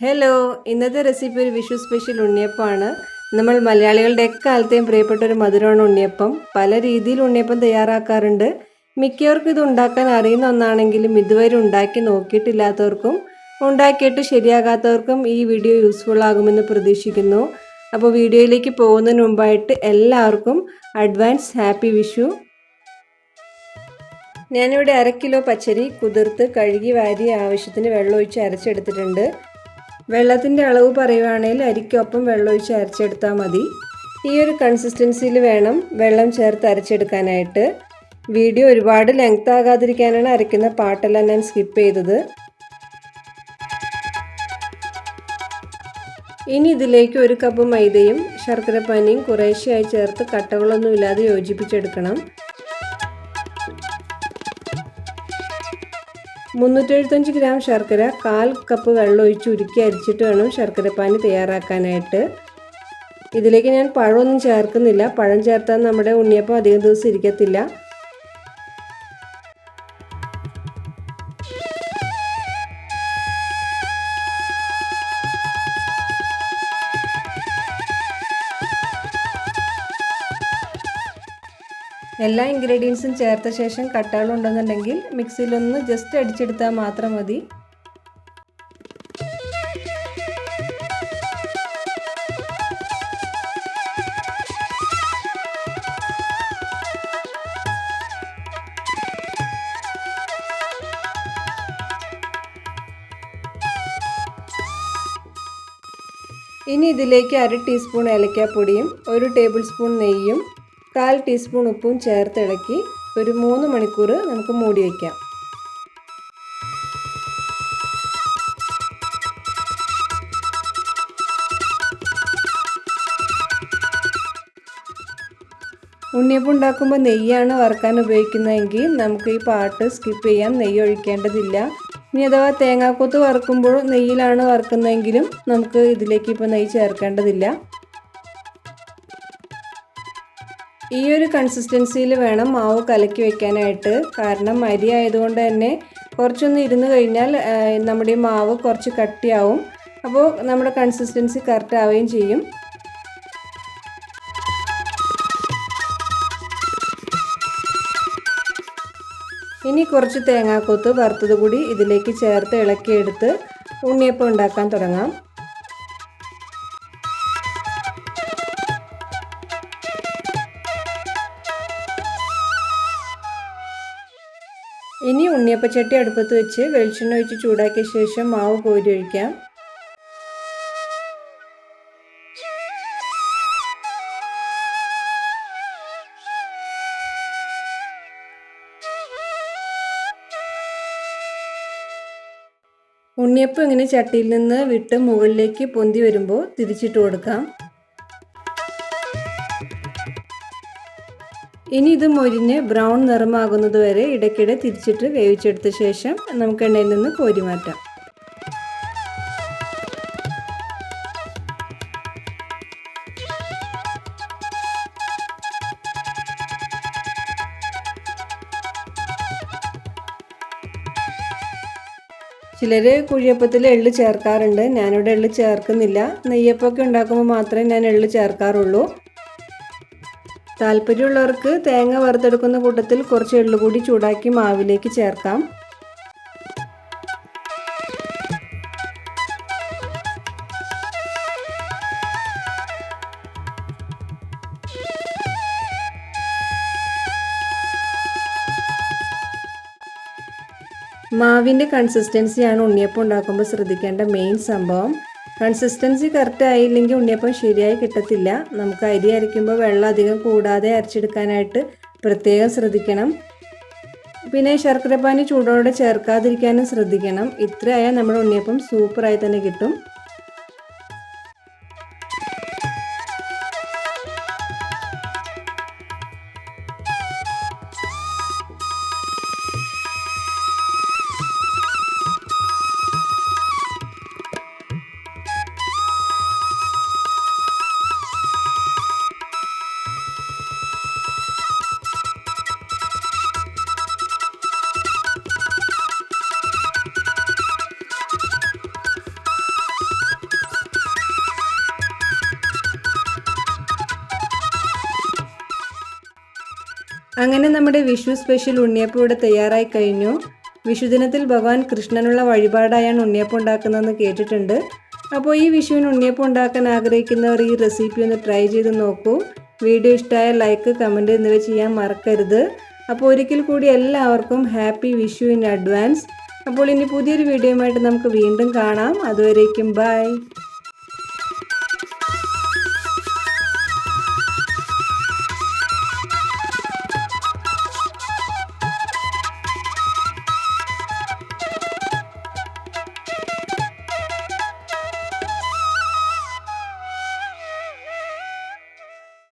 Hello ഇന്നത്തെ recipe ഒരു Vishu special ഉണ്ണിയപ്പമാണ്. നമ്മൾ മലയാളികളുടെ എക്കാലത്തെയും പ്രിയപ്പെട്ട ഒരു മധുരമാണ് ഉണ്ണിയപ്പം. പല രീതിയിൽ ഉണ്ണിയപ്പം തയ്യാറാക്കാറുണ്ട്. മിക്കവർക്കും ഇത് ഉണ്ടാക്കാൻ അറിയുന്ന ഒന്നാണെങ്കിലും ഇതുവരെ ഉണ്ടാക്കി നോക്കിയിട്ടില്ലാത്തവർക്കും ഉണ്ടാക്കിയിട്ട് ശരിയാകാത്തവർക്കും ഈ വീഡിയോ യൂസ്ഫുൾ ആകുമെന്ന് പ്രതീക്ഷിക്കുന്നു. അപ്പോൾ വീഡിയോയിലേക്ക് പോകുന്നതിന് മുമ്പായിട്ട് എല്ലാവർക്കും അഡ്വാൻസ് ഹാപ്പി വിഷു. ഞാനിവിടെ അര കിലോ പച്ചരി കുതിർത്ത് കഴുകി വാരി ആവശ്യത്തിന് വെള്ളം ഒഴിച്ച് അരച്ചെടുത്തിട്ടുണ്ട്. വെള്ളത്തിന്റെ അളവ് പറയുവാണെങ്കിൽ അരിക്കൊപ്പം വെള്ളമൊഴിച്ച് അരച്ചെടുത്താൽ മതി. ഈ ഒരു കൺസിസ്റ്റൻസിയിൽ വേണം വെള്ളം ചേർത്ത് അരച്ചെടുക്കാനായിട്ട്. വീഡിയോ ഒരുപാട് ലെങ്ത് ആകാതിരിക്കാനാണ് അരയ്ക്കുന്ന പാട്ടെല്ലാം ഞാൻ സ്കിപ്പ് ചെയ്തത്. ഇനി ഇതിലേക്ക് ഒരു കപ്പ് മൈദയും ശർക്കരപ്പാനിയും കുറേശ്ശെയായി ചേർത്ത് കട്ടകളൊന്നുമില്ലാതെ യോജിപ്പിച്ചെടുക്കണം. മുന്നൂറ്റെഴുപത്തഞ്ച് ഗ്രാം ശർക്കര കാൽ കപ്പ് വെള്ളം ഒഴിച്ച് ഉരുക്കി അരിച്ചിട്ട് വേണം ശർക്കരപ്പാനി തയ്യാറാക്കാനായിട്ട്. ഇതിലേക്ക് ഞാൻ പഴമൊന്നും ചേർക്കുന്നില്ല. പഴം ചേർത്താൽ നമ്മുടെ ഉണ്ണിയപ്പം അധികം ദിവസം ഇരിക്കത്തില്ല. എല്ലാ ഇൻഗ്രീഡിയൻസും ചേർത്ത ശേഷം കട്ടകളുണ്ടെന്നുണ്ടെങ്കിൽ മിക്സിയിലൊന്ന് ജസ്റ്റ് അടിച്ചെടുത്താൽ മാത്രം മതി. ഇനി ഇതിലേക്ക് അര ടീസ്പൂൺ ഏലക്കാപ്പൊടിയും ഒരു ടേബിൾ സ്പൂൺ നെയ്യും കാൽ ടീസ്പൂൺ ഉപ്പും ചേർത്ത് ഇളക്കി ഒരു മൂന്ന് മണിക്കൂർ നമുക്ക് മൂടി വയ്ക്കാം. ഉണ്ണിയപ്പം ഉണ്ടാക്കുമ്പോൾ നെയ്യാണ് വറുക്കാൻ ഉപയോഗിക്കുന്നതെങ്കിൽ നമുക്ക് ഈ പാട്ട് സ്കിപ്പ് ചെയ്യാം. നെയ്യ് ഒഴിക്കേണ്ടതില്ല. ഇനി അഥവാ തേങ്ങാക്കൊത്ത് വറുക്കുമ്പോൾ നെയ്യിലാണ് വറുക്കുന്നതെങ്കിലും നമുക്ക് ഇതിലേക്ക് ഇപ്പോൾ നെയ്യ് ചേർക്കേണ്ടതില്ല. ഈ ഒരു കൺസിസ്റ്റൻസിയിൽ വേണം മാവ് കലക്കി വെക്കാനായിട്ട്. കാരണം അരി ആയതുകൊണ്ട് തന്നെ കുറച്ചൊന്ന് ഇരുന്ന് കഴിഞ്ഞാൽ നമ്മുടെ മാവ് കുറച്ച് കട്ടിയാവും. അപ്പോൾ നമ്മുടെ കൺസിസ്റ്റൻസി കറക്റ്റ് ആവുകയും ചെയ്യും. ഇനി കുറച്ച് തേങ്ങാക്കൊത്ത് വറുത്തത് കൂടി ഇതിലേക്ക് ചേർത്ത് ഇളക്കിയെടുത്ത് ഉണ്ണിയപ്പം ഉണ്ടാക്കാൻ തുടങ്ങാം. ഇനി ഉണ്ണിയപ്പച്ചട്ടി അടുപ്പത്ത് വെച്ച് വെളിച്ചെണ്ണ ഒഴിച്ച് ചൂടാക്കിയ ശേഷം മാവ് കോരി ഒഴിക്കാം ഉണ്ണിയപ്പം ഇങ്ങനെ ചട്ടിയിൽ നിന്ന് വിട്ട് മുകളിലേക്ക് പൊന്തി വരുമ്പോൾ തിരിച്ചിട്ട് കൊടുക്കാം. ഇനി ഇത് മൊരിഞ്ഞ് ബ്രൗൺ നിറമാകുന്നത് വരെ ഇടയ്ക്കിടെ തിരിച്ചിട്ട് വേവിച്ചെടുത്ത ശേഷം നമുക്ക് എണ്ണയിൽ നിന്ന് കോരി മാറ്റാം. ചിലർ കുഴിയപ്പത്തിൽ എള്ള് ചേർക്കാറുണ്ട്. ഞാനിവിടെ എള്ള് ചേർക്കുന്നില്ല. നെയ്യപ്പമൊക്കെ ഉണ്ടാക്കുമ്പോൾ മാത്രമേ ഞാൻ എള്ള് ചേർക്കാറുള്ളൂ. താല്പര്യമുള്ളവർക്ക് തേങ്ങ വറുത്തെടുക്കുന്ന കൂട്ടത്തിൽ കുറച്ച് എള്ളു കൂടി ചൂടാക്കി മാവിലേക്ക് ചേർക്കാം. മാവിന്റെ കൺസിസ്റ്റൻസിയാണ് ഉണ്ണിയപ്പം ഉണ്ടാക്കുമ്പോൾ ശ്രദ്ധിക്കേണ്ട മെയിൻ സംഭവം. കൺസിസ്റ്റൻസി കറക്റ്റ് ആയില്ലെങ്കിൽ ഉണ്ണിയപ്പം ശരിയായി കിട്ടത്തില്ല. നമുക്ക് അരി അരയ്ക്കുമ്പോൾ വെള്ളം അധികം കൂടാതെ അരച്ചെടുക്കാനായിട്ട് പ്രത്യേകം ശ്രദ്ധിക്കണം. പിന്നെ ശർക്കരപ്പാനി ചൂടോടെ ചേർക്കാതിരിക്കാനും ശ്രദ്ധിക്കണം. ഇത്രയായാൽ നമ്മുടെ ഉണ്ണിയപ്പം സൂപ്പറായി തന്നെ കിട്ടും. അങ്ങനെ നമ്മുടെ വിഷു സ്പെഷ്യൽ ഉണ്ണിയപ്പം ഇവിടെ തയ്യാറായി കഴിഞ്ഞു. വിഷുദിനത്തിൽ ഭഗവാൻ കൃഷ്ണനുള്ള വഴിപാടായാണ് ഉണ്ണിയപ്പം ഉണ്ടാക്കുന്നതെന്ന് കേട്ടിട്ടുണ്ട്. അപ്പോൾ ഈ വിഷുവിന് ഉണ്ണിയപ്പം ഉണ്ടാക്കാൻ ആഗ്രഹിക്കുന്നവർ ഈ റെസിപ്പി ഒന്ന് ട്രൈ ചെയ്ത് നോക്കൂ. വീഡിയോ ഇഷ്ടമായ ലൈക്ക് കമന്റ് എന്നിവ ചെയ്യാൻ മറക്കരുത്. അപ്പോൾ ഒരിക്കൽ കൂടി എല്ലാവർക്കും ഹാപ്പി വിഷു ഇൻ അഡ്വാൻസ്. അപ്പോൾ ഇനി പുതിയൊരു വീഡിയോയുമായിട്ട് നമുക്ക് വീണ്ടും കാണാം. അതുവരേക്കും ബൈ.